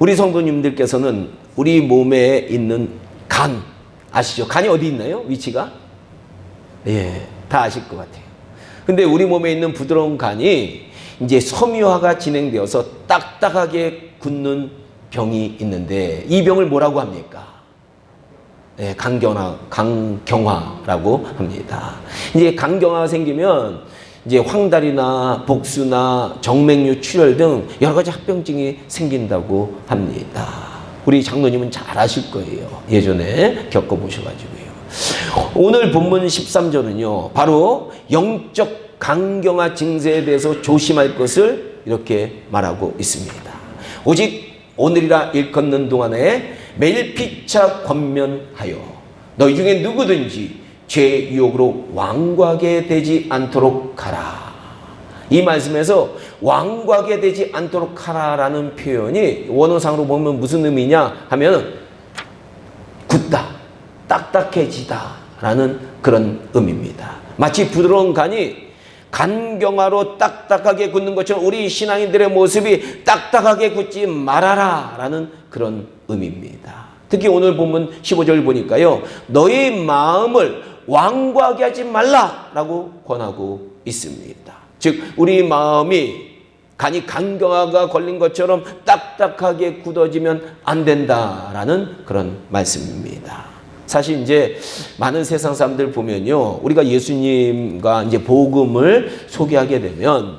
우리 성도님들께서는 우리 몸에 있는 간 아시죠? 간이 어디 있나요? 위치가? 예, 다 아실 것 같아요. 근데 우리 몸에 있는 부드러운 간이 이제 섬유화가 진행되어서 딱딱하게 굳는 병이 있는데 이 병을 뭐라고 합니까? 예, 강경화, 강경화라고 합니다. 이제 강경화가 생기면 이제 황달이나 복수나 정맥류 출혈 등 여러 가지 합병증이 생긴다고 합니다. 우리 장로님은 잘 아실 거예요. 예전에 겪어보셔가지고요. 오늘 본문 13절은요, 바로 영적 강경화 증세에 대해서 조심할 것을 이렇게 말하고 있습니다. 오직 오늘이라 일컫는 동안에 매일 피차 권면하여 너희 중에 누구든지 죄 유혹으로 왕과하게 되지 않도록 하라. 이 말씀에서 왕과하게 되지 않도록 하라라는 표현이 원어상으로 보면 무슨 의미냐 하면 굳다, 딱딱해지다라는 그런 의미입니다. 마치 부드러운 간이 간경화로 딱딱하게 굳는 것처럼 우리 신앙인들의 모습이 딱딱하게 굳지 말아라 라는 그런 의미입니다. 특히 오늘 본문 15절 보니까요. 너희 마음을 왕과하게 하지 말라라고 권하고 있습니다. 즉 우리 마음이 간이 간경화가 걸린 것처럼 딱딱하게 굳어지면 안 된다라는 그런 말씀입니다. 사실 이제 많은 세상 사람들 보면요. 우리가 예수님과 이제 복음을 소개하게 되면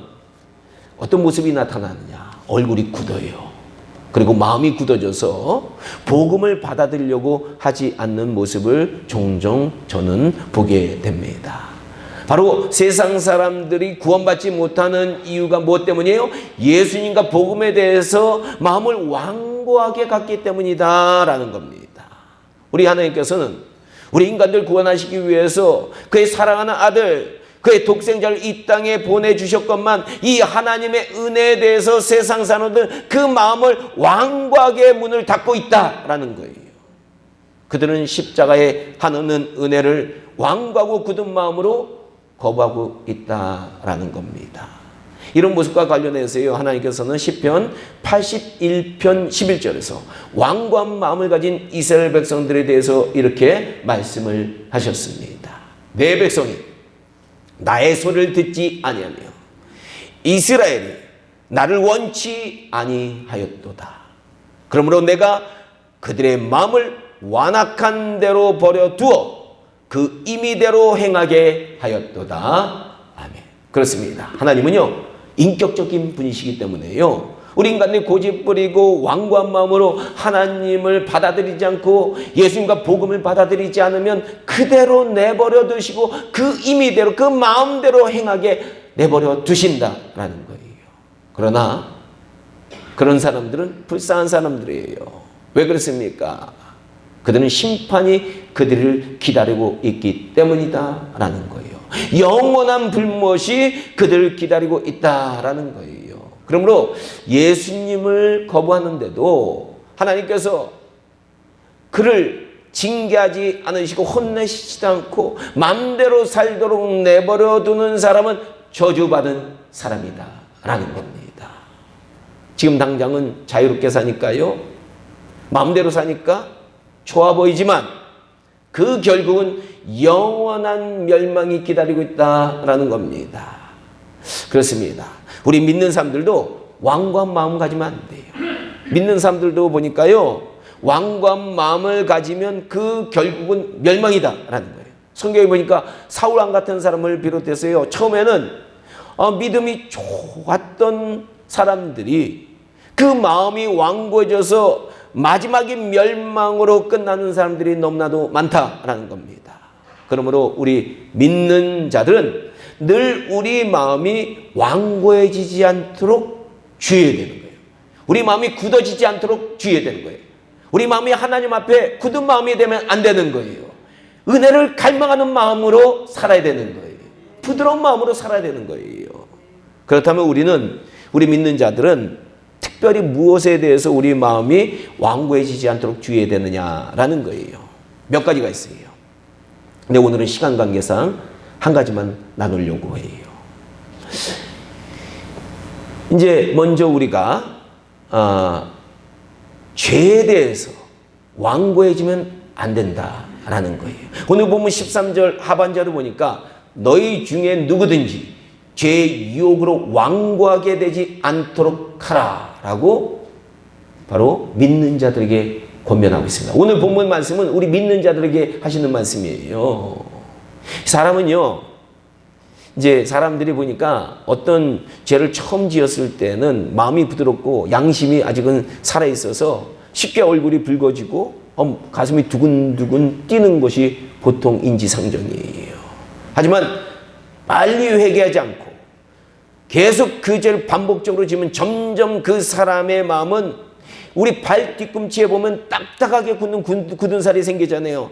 어떤 모습이 나타나느냐. 얼굴이 굳어요. 그리고 마음이 굳어져서 복음을 받아들이려고 하지 않는 모습을 종종 저는 보게 됩니다. 바로 세상 사람들이 구원받지 못하는 이유가 무엇 때문이에요? 예수님과 복음에 대해서 마음을 완고하게 갖기 때문이다라는 겁니다. 우리 하나님께서는 우리 인간들 구원하시기 위해서 그의 사랑하는 아들, 그의 독생자를 이 땅에 보내주셨건만 이 하나님의 은혜에 대해서 세상 사람들 그 마음을 완고하게 문을 닫고 있다라는 거예요. 그들은 십자가에 하는 은혜를 완고하고 굳은 마음으로 거부하고 있다라는 겁니다. 이런 모습과 관련해서요 하나님께서는 시편 81편 11절에서 완고한 마음을 가진 이스라엘 백성들에 대해서 이렇게 말씀을 하셨습니다. 내 백성이 나의 소리를 듣지 아니하며 이스라엘이 나를 원치 아니하였도다. 그러므로 내가 그들의 마음을 완악한 대로 버려 두어 그 임의대로 행하게 하였도다. 아멘. 그렇습니다. 하나님은요, 인격적인 분이시기 때문에요. 우리 인간들이 고집 부리고 완고한 마음으로 하나님을 받아들이지 않고 예수님과 복음을 받아들이지 않으면 그대로 내버려 두시고 그 임의대로 그 마음대로 행하게 내버려 두신다라는 거예요. 그러나 그런 사람들은 불쌍한 사람들이에요. 왜 그렇습니까? 그들은 심판이 그들을 기다리고 있기 때문이다라는 거예요. 영원한 불못이 그들을 기다리고 있다라는 거예요. 그러므로 예수님을 거부하는데도 하나님께서 그를 징계하지 않으시고 혼내시지도 않고 마음대로 살도록 내버려 두는 사람은 저주받은 사람이다 라는 겁니다. 지금 당장은 자유롭게 사니까요. 마음대로 사니까 좋아 보이지만 그 결국은 영원한 멸망이 기다리고 있다라는 겁니다. 그렇습니다. 우리 믿는 사람들도 왕관 마음 가지면 안 돼요. 믿는 사람들도 보니까요. 왕관 마음을 가지면 그 결국은 멸망이다라는 거예요. 성경에 보니까 사울 왕 같은 사람을 비롯해서요. 처음에는 어, 믿음이 좋았던 사람들이 그 마음이 완고해져서 마지막이 멸망으로 끝나는 사람들이 너무나도 많다라는 겁니다. 그러므로 우리 믿는 자들은 늘 우리 마음이 완고해지지 않도록 주의해야 되는 거예요. 우리 마음이 굳어지지 않도록 주의해야 되는 거예요. 우리 마음이 하나님 앞에 굳은 마음이 되면 안 되는 거예요. 은혜를 갈망하는 마음으로 살아야 되는 거예요. 부드러운 마음으로 살아야 되는 거예요. 그렇다면 우리는 우리 믿는 자들은 특별히 무엇에 대해서 우리 마음이 완고해지지 않도록 주의해야 되느냐라는 거예요. 몇 가지가 있어요. 근데 오늘은 시간 관계상 한 가지만 나누려고 해요. 이제 먼저 우리가 어, 죄에 대해서 완고해지면 안 된다라는 거예요. 오늘 보면 13절 하반절을 보니까 너희 중에 누구든지 죄의 유혹으로 완고하게 되지 않도록 하라라고 바로 믿는 자들에게 권면하고 있습니다. 오늘 본문 말씀은 우리 믿는 자들에게 하시는 말씀이에요. 사람은요, 이제 사람들이 보니까 어떤 죄를 처음 지었을 때는 마음이 부드럽고 양심이 아직은 살아 있어서 쉽게 얼굴이 붉어지고 어, 가슴이 두근두근 뛰는 것이 보통 인지상정이에요. 하지만 빨리 회개하지 않고 계속 그 죄를 반복적으로 지면 점점 그 사람의 마음은 우리 발 뒤꿈치에 보면 딱딱하게 굳는 굳은 살이 생기잖아요.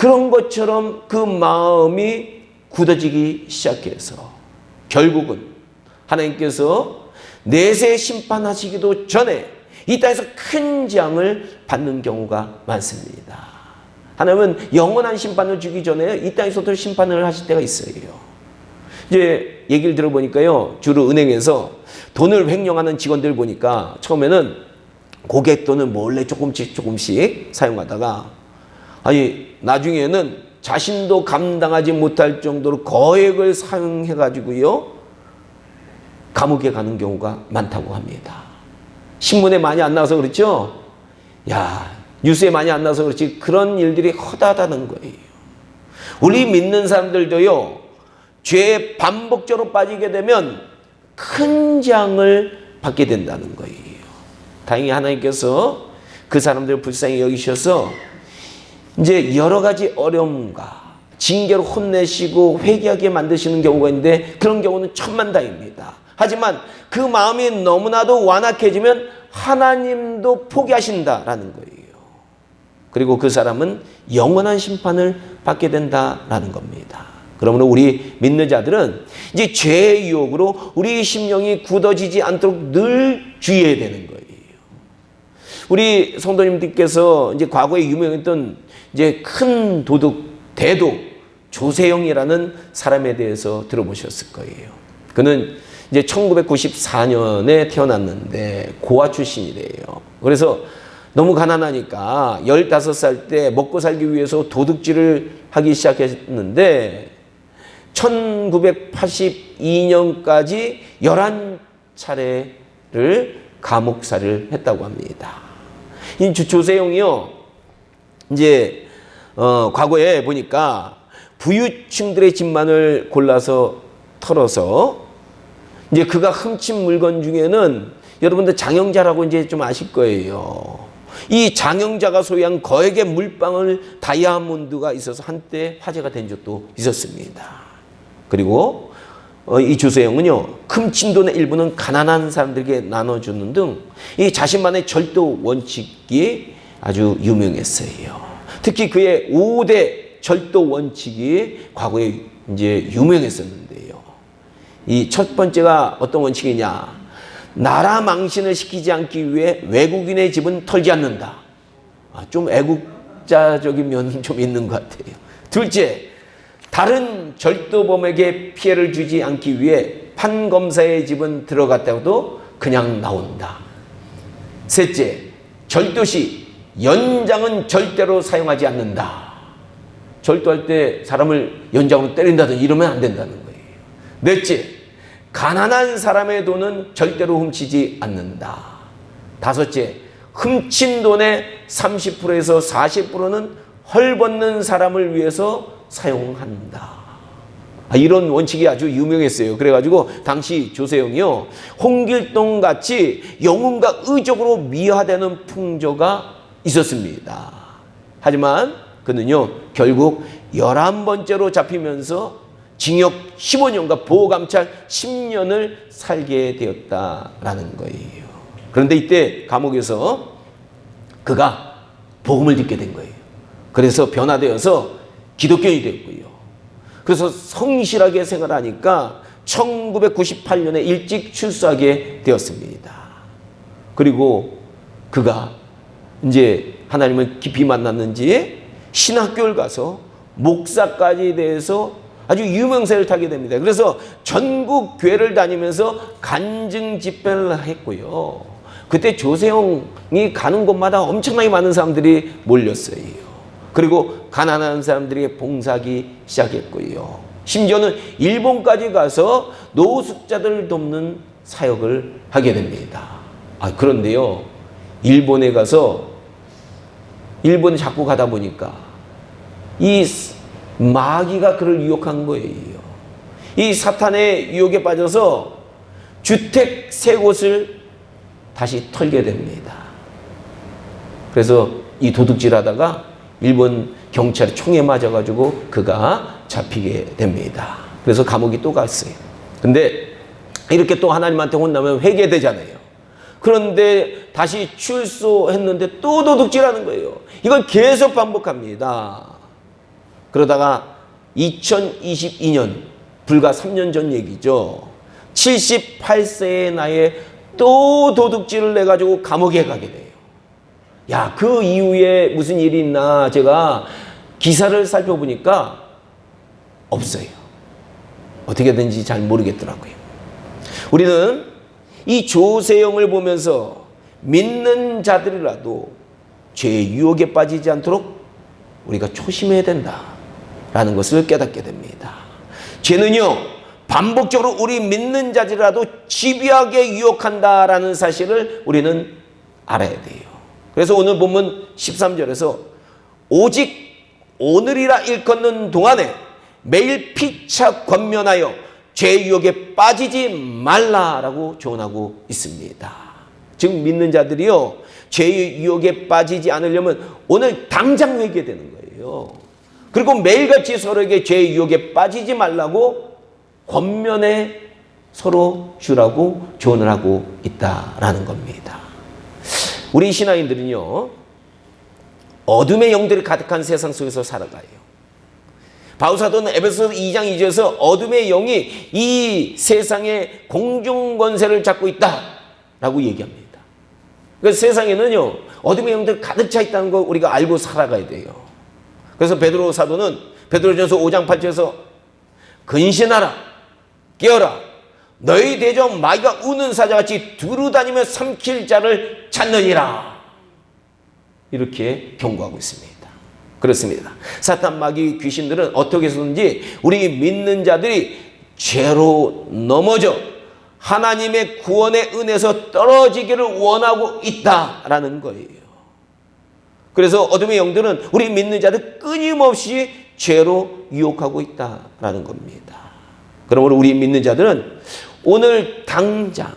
그런 것처럼 그 마음이 굳어지기 시작해서 결국은 하나님께서 내세 심판하시기도 전에 이 땅에서 큰 재앙을 받는 경우가 많습니다. 하나님은 영원한 심판을 주기 전에 이 땅에서도 심판을 하실 때가 있어요. 이제 얘기를 들어보니까요, 주로 은행에서 돈을 횡령하는 직원들 보니까 처음에는 고객 돈을 몰래 조금씩 조금씩 사용하다가 아니 나중에는 자신도 감당하지 못할 정도로 거액을 사용해 가지고요 감옥에 가는 경우가 많다고 합니다. 신문에 많이 안 나와서 그렇죠? 야 뉴스에 많이 안 나와서 그렇지 그런 일들이 허다하다는 거예요. 우리 믿는 사람들도요 죄에 반복적으로 빠지게 되면 큰 장을 받게 된다는 거예요. 다행히 하나님께서 그 사람들을 불쌍히 여기셔서 이제 여러 가지 어려움과 징계로 혼내시고 회개하게 만드시는 경우가 있는데 그런 경우는 천만다입니다. 하지만 그 마음이 너무나도 완악해지면 하나님도 포기하신다라는 거예요. 그리고 그 사람은 영원한 심판을 받게 된다라는 겁니다. 그러므로 우리 믿는 자들은 이제 죄의 유혹으로 우리 심령이 굳어지지 않도록 늘 주의해야 되는 거예요. 우리 성도님들께서 이제 과거에 유명했던 이제 큰 도둑 대도 조세영이라는 사람에 대해서 들어보셨을 거예요. 그는 이제 1994년에 태어났는데 고아 출신이래요. 그래서 너무 가난하니까 15살 때 먹고 살기 위해서 도둑질을 하기 시작했는데 1982년까지 11차례를 감옥살을 했다고 합니다. 이 조세용이요, 이제, 어, 과거에 보니까 부유층들의 집만을 골라서 털어서 이제 그가 훔친 물건 중에는 여러분들 장영자라고 이제 좀 아실 거예요. 이 장영자가 소유한 거액의 물방울 다이아몬드가 있어서 한때 화제가 된 적도 있었습니다. 그리고 어, 이 주세영은요 훔친 돈의 일부는 가난한 사람들에게 나눠주는 등 이 자신만의 절도 원칙이 아주 유명했어요. 특히 그의 5대 절도 원칙이 과거에 이제 유명했었는데요. 이 첫 번째가 어떤 원칙이냐? 나라 망신을 시키지 않기 위해 외국인의 집은 털지 않는다. 아, 좀 애국자적인 면은 좀 있는 것 같아요. 둘째, 다른 절도범에게 피해를 주지 않기 위해 판검사의 집은 들어갔다고도 그냥 나온다. 셋째, 절도 시 연장은 절대로 사용하지 않는다. 절도할 때 사람을 연장으로 때린다든지 이러면 안 된다는 거예요. 넷째, 가난한 사람의 돈은 절대로 훔치지 않는다. 다섯째, 훔친 돈의 30%에서 40%는 헐벗는 사람을 위해서 사용한다. 아, 이런 원칙이 아주 유명했어요. 그래가지고 당시 조세영이요, 홍길동 같이 영웅과 의적으로 미화되는 풍조가 있었습니다. 하지만 그는요, 결국 11번째로 잡히면서 징역 15년과 보호감찰 10년을 살게 되었다라는 거예요. 그런데 이때 감옥에서 그가 복음을 듣게 된 거예요. 그래서 변화되어서 기독교인이 됐고요. 그래서 성실하게 생활하니까 1998년에 일찍 출소하게 되었습니다. 그리고 그가 이제 하나님을 깊이 만났는지 신학교를 가서 목사까지 돼서 아주 유명세를 타게 됩니다. 그래서 전국 교회를 다니면서 간증 집회를 했고요. 그때 조세형이 가는 곳마다 엄청나게 많은 사람들이 몰렸어요. 그리고 가난한 사람들에게 봉사하기 시작했고요. 심지어는 일본까지 가서 노숙자들을 돕는 사역을 하게 됩니다. 아, 그런데요. 일본에 가서 일본에 자꾸 가다 보니까 이 마귀가 그를 유혹한 거예요. 이 사탄의 유혹에 빠져서 주택 세 곳을 다시 털게 됩니다. 그래서 이 도둑질 하다가 일본 경찰이 총에 맞아가지고 그가 잡히게 됩니다. 그래서 감옥이 또 갔어요. 근데 이렇게 또 하나님한테 혼나면 회개되잖아요. 그런데 다시 출소했는데 또 도둑질하는 거예요. 이걸 계속 반복합니다. 그러다가 2022년 불과 3년 전 얘기죠. 78세의 나이에 또 도둑질을 내가지고 감옥에 가게 돼요. 야, 그 이후에 무슨 일이 있나 제가 기사를 살펴보니까 없어요. 어떻게 된지 잘 모르겠더라고요. 우리는 이 조세형을 보면서 믿는 자들이라도 죄의 유혹에 빠지지 않도록 우리가 조심해야 된다라는 것을 깨닫게 됩니다. 죄는요, 반복적으로 우리 믿는 자들이라도 집요하게 유혹한다라는 사실을 우리는 알아야 돼요. 그래서 오늘 본문 13절에서 오직 오늘이라 일컫는 동안에 매일 피차 권면하여 죄 유혹에 빠지지 말라라고 조언하고 있습니다. 지금 믿는 자들이요 죄 유혹에 빠지지 않으려면 오늘 당장 회개되는 거예요. 그리고 매일같이 서로에게 죄 유혹에 빠지지 말라고 권면에 서로 주라고 조언을 하고 있다라는 겁니다. 우리 신앙인들은요 어둠의 영들이 가득한 세상 속에서 살아가요. 바울사도는 에베소서 2장 2절에서 어둠의 영이 이 세상의 공중 권세를 잡고 있다라고 얘기합니다. 그래서 세상에는요 어둠의 영들 가득 차 있다는 걸 우리가 알고 살아가야 돼요. 그래서 베드로 사도는 베드로전서 5장 8절에서 근신하라 깨어라 너희 대적 마귀가 우는 사자같이 두루다니며 삼킬 자를 찾느니라 이렇게 경고하고 있습니다. 그렇습니다. 사탄 마귀 귀신들은 어떻게 해서든지 우리 믿는 자들이 죄로 넘어져 하나님의 구원의 은혜에서 떨어지기를 원하고 있다라는 거예요. 그래서 어둠의 영들은 우리 믿는 자들 끊임없이 죄로 유혹하고 있다라는 겁니다. 그러므로 우리 믿는 자들은 오늘 당장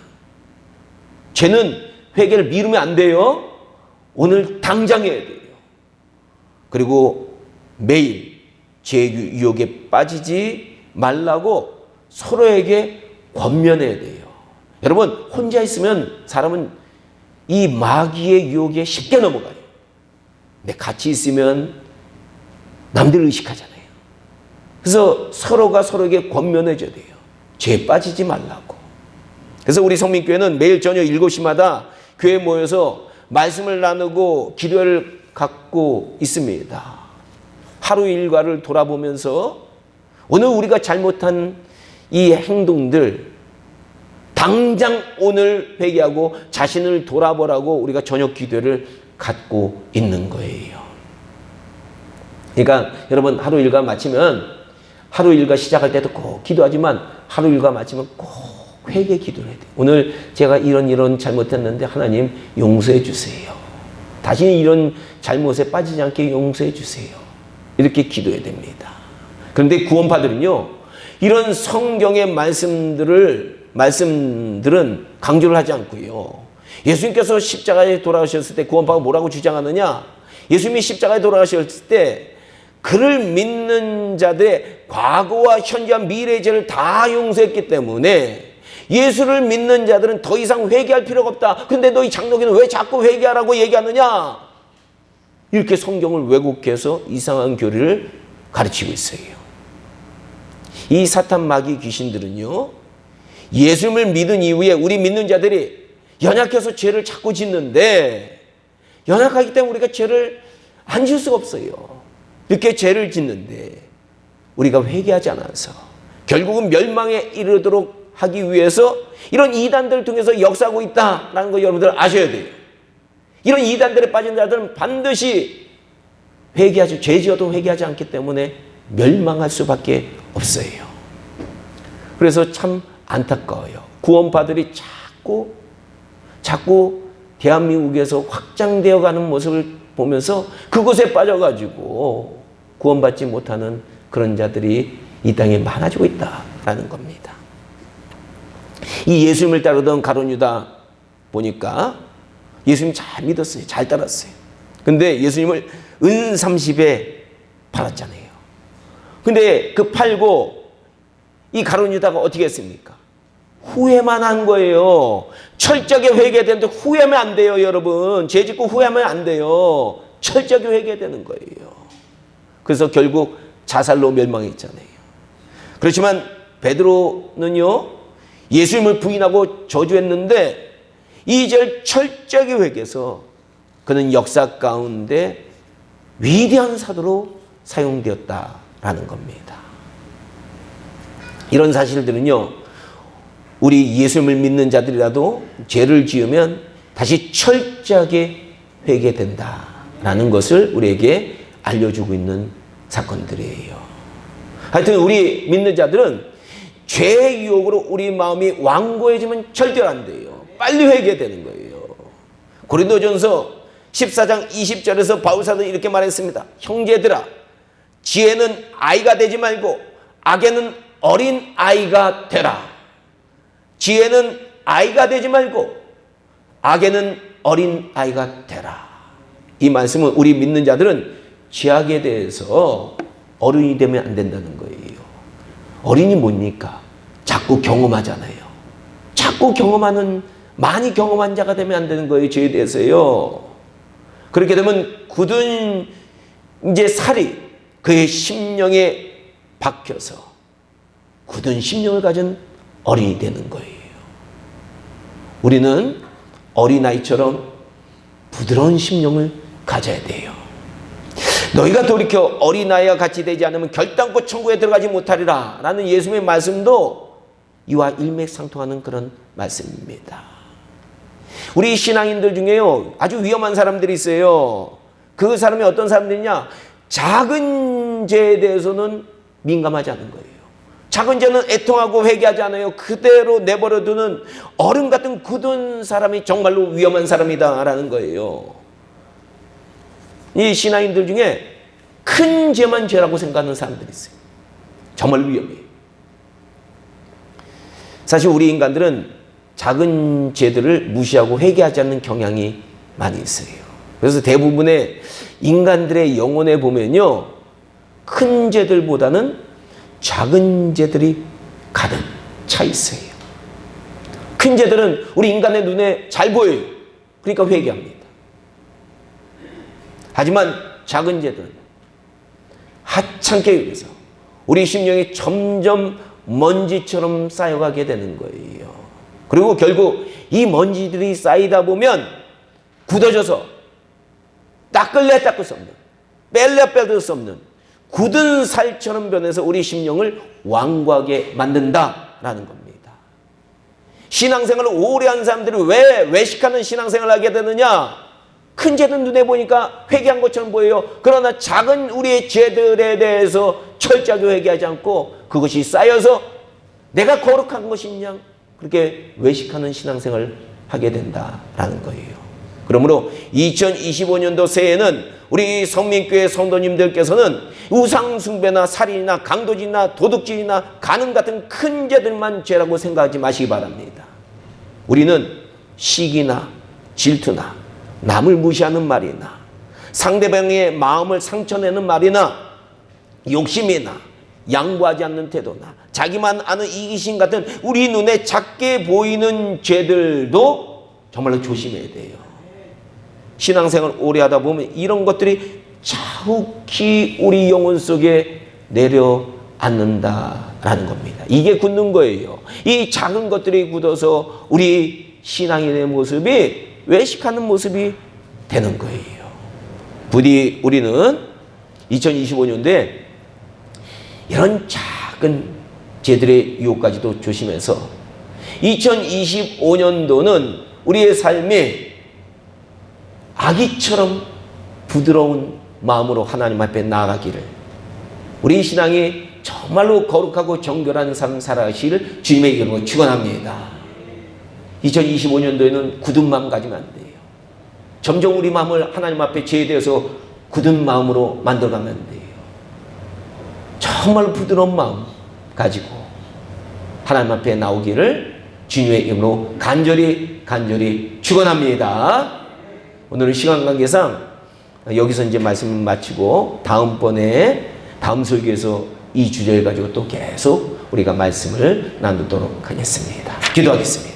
죄는 회개를 미루면 안 돼요. 오늘 당장 해야 돼요. 그리고 매일 죄 유혹에 빠지지 말라고 서로에게 권면해야 돼요. 여러분 혼자 있으면 사람은 이 마귀의 유혹에 쉽게 넘어가요. 근데 같이 있으면 남들 의식하잖아요. 그래서 서로가 서로에게 권면해 줘야 돼요. 죄에 빠지지 말라고. 그래서 우리 성민교회는 매일 저녁 7시마다 교회 모여서 말씀을 나누고 기도를 갖고 있습니다. 하루 일과를 돌아보면서 오늘 우리가 잘못한 이 행동들 당장 오늘 회개하고 자신을 돌아보라고 우리가 저녁 기도를 갖고 있는 거예요. 그러니까 여러분 하루 일과 마치면 하루 일과 시작할 때도 꼭 기도하지만 하루 일과 마치면 꼭 회개 기도를 해야 돼요. 오늘 제가 이런 이런 잘못했는데 하나님 용서해 주세요. 다시 이런 잘못에 빠지지 않게 용서해 주세요. 이렇게 기도해야 됩니다. 그런데 구원파들은요, 이런 성경의 말씀들을, 말씀들은 강조를 하지 않고요. 예수님께서 십자가에 돌아가셨을 때 구원파가 뭐라고 주장하느냐? 예수님이 십자가에 돌아가셨을 때 그를 믿는 자들의 과거와 현재와 미래의 죄를 다 용서했기 때문에 예수를 믿는 자들은 더 이상 회개할 필요가 없다. 근데 너희 장로교는 왜 자꾸 회개하라고 얘기하느냐? 이렇게 성경을 왜곡해서 이상한 교리를 가르치고 있어요. 이 사탄 마귀 귀신들은요, 예수님을 믿은 이후에 우리 믿는 자들이 연약해서 죄를 자꾸 짓는데, 연약하기 때문에 우리가 죄를 안 지을 수가 없어요. 이렇게 죄를 짓는데, 우리가 회개하지 않아서, 결국은 멸망에 이르도록 하기 위해서 이런 이단들을 통해서 역사하고 있다라는 거 여러분들 아셔야 돼요. 이런 이단들에 빠진 자들은 반드시 회개하지 죄 지어도 회개하지 않기 때문에 멸망할 수밖에 없어요. 그래서 참 안타까워요. 구원파들이 자꾸 자꾸 대한민국에서 확장되어 가는 모습을 보면서 그곳에 빠져가지고 구원받지 못하는 그런 자들이 이 땅에 많아지고 있다라는 겁니다. 이 예수님을 따르던 가론 유다 보니까 예수님 잘 믿었어요. 잘 따랐어요. 근데 예수님을 은 30에 팔았잖아요. 근데 그 팔고 이 가론 유다가 어떻게 했습니까? 후회만 한 거예요. 철저하게 회개되는데 후회하면 안 돼요, 여러분. 죄 짓고 후회하면 안 돼요. 철저하게 회개되는 거예요. 그래서 결국 자살로 멸망했잖아요. 그렇지만 베드로는요, 예수님을 부인하고 저주했는데 이절 철저하게 회개해서 그는 역사 가운데 위대한 사도로 사용되었다라는 겁니다. 이런 사실들은요, 우리 예수님을 믿는 자들이라도 죄를 지으면 다시 철저하게 회개된다라는 것을 우리에게 알려주고 있는 사건들이에요. 하여튼 우리 믿는 자들은 죄의 유혹으로 우리 마음이 완고해지면 절대로 안 돼요. 빨리 회개되는 거예요. 고린도전서 14장 20절에서 바울사도 이렇게 말했습니다. 형제들아, 지혜는 아이가 되지 말고 악에는 어린 아이가 되라. 지혜는 아이가 되지 말고 악에는 어린 아이가 되라. 이 말씀은 우리 믿는 자들은 죄악에 대해서 어른이 되면 안 된다는 거예요. 어린이 뭡니까? 자꾸 경험하잖아요. 자꾸 경험하는 많이 경험한 자가 되면 안 되는 거예요. 죄에 대해서요. 그렇게 되면 굳은 이제 살이 그의 심령에 박혀서 굳은 심령을 가진 어린이 되는 거예요. 우리는 어린아이처럼 부드러운 심령을 가져야 돼요. 너희가 돌이켜 어린아이와 같이 되지 않으면 결단코 천국에 들어가지 못하리라 라는 예수님의 말씀도 이와 일맥상통하는 그런 말씀입니다. 우리 신앙인들 중에요 아주 위험한 사람들이 있어요. 그 사람이 어떤 사람들이냐 작은 죄에 대해서는 민감하지 않은 거예요. 작은 죄는 애통하고 회개하지 않아요. 그대로 내버려두는 어른 같은 굳은 사람이 정말로 위험한 사람이다라는 거예요. 이 신앙인들 중에 큰 죄만 죄라고 생각하는 사람들이 있어요. 정말 위험해요. 사실 우리 인간들은 작은 죄들을 무시하고 회개하지 않는 경향이 많이 있어요. 그래서 대부분의 인간들의 영혼에 보면요. 큰 죄들보다는 작은 죄들이 가득 차 있어요. 큰 죄들은 우리 인간의 눈에 잘 보여요. 그러니까 회개합니다. 하지만 작은 죄들은 하찮게 여기서 우리 심령이 점점 먼지처럼 쌓여가게 되는 거예요. 그리고 결국 이 먼지들이 쌓이다 보면 굳어져서 닦을래 닦을 수 없는, 뺄래 뺄수 없는 굳은 살처럼 변해서 우리 심령을 완고하게 만든다라는 겁니다. 신앙생활을 오래 한 사람들이 왜 외식하는 신앙생활을 하게 되느냐? 큰 죄는 눈에 보니까 회개한 것처럼 보여요. 그러나 작은 우리의 죄들에 대해서 철저하게 회개하지 않고 그것이 쌓여서 내가 거룩한 것이냐? 그렇게 외식하는 신앙생활을 하게 된다라는 거예요. 그러므로 2025년도 새해에는 우리 성민교회 성도님들께서는 우상숭배나 살인이나 강도질이나 도둑질이나 간음 같은 큰 죄들만 죄라고 생각하지 마시기 바랍니다. 우리는 시기나 질투나 남을 무시하는 말이나 상대방의 마음을 상처내는 말이나 욕심이나 양보하지 않는 태도나 자기만 아는 이기심 같은 우리 눈에 작게 보이는 죄들도 정말로 조심해야 돼요. 신앙생활 오래 하다 보면 이런 것들이 자욱히 우리 영혼 속에 내려앉는다라는 겁니다. 이게 굳는 거예요. 이 작은 것들이 굳어서 우리 신앙인의 모습이 외식하는 모습이 되는 거예요. 부디 우리는 2025년도에 이런 작은 죄들의 유혹까지도 조심해서 2025년도는 우리의 삶이 아기처럼 부드러운 마음으로 하나님 앞에 나아가기를 우리 신앙이 정말로 거룩하고 정결한 삶 살아가시기를 주님의 이름으로 축원합니다. 2025년도에는 굳은 마음 가지면 안 돼요. 점점 우리 마음을 하나님 앞에 제대해서 굳은 마음으로 만들어가면 안 돼요. 정말 부드러운 마음 가지고 하나님 앞에 나오기를 주님의 이름으로 간절히 간절히 축원합니다. 오늘은 시간 관계상 여기서 이제 말씀을 마치고 다음번에 다음 설교에서 이 주제를 가지고 또 계속 우리가 말씀을 나누도록 하겠습니다. 기도하겠습니다.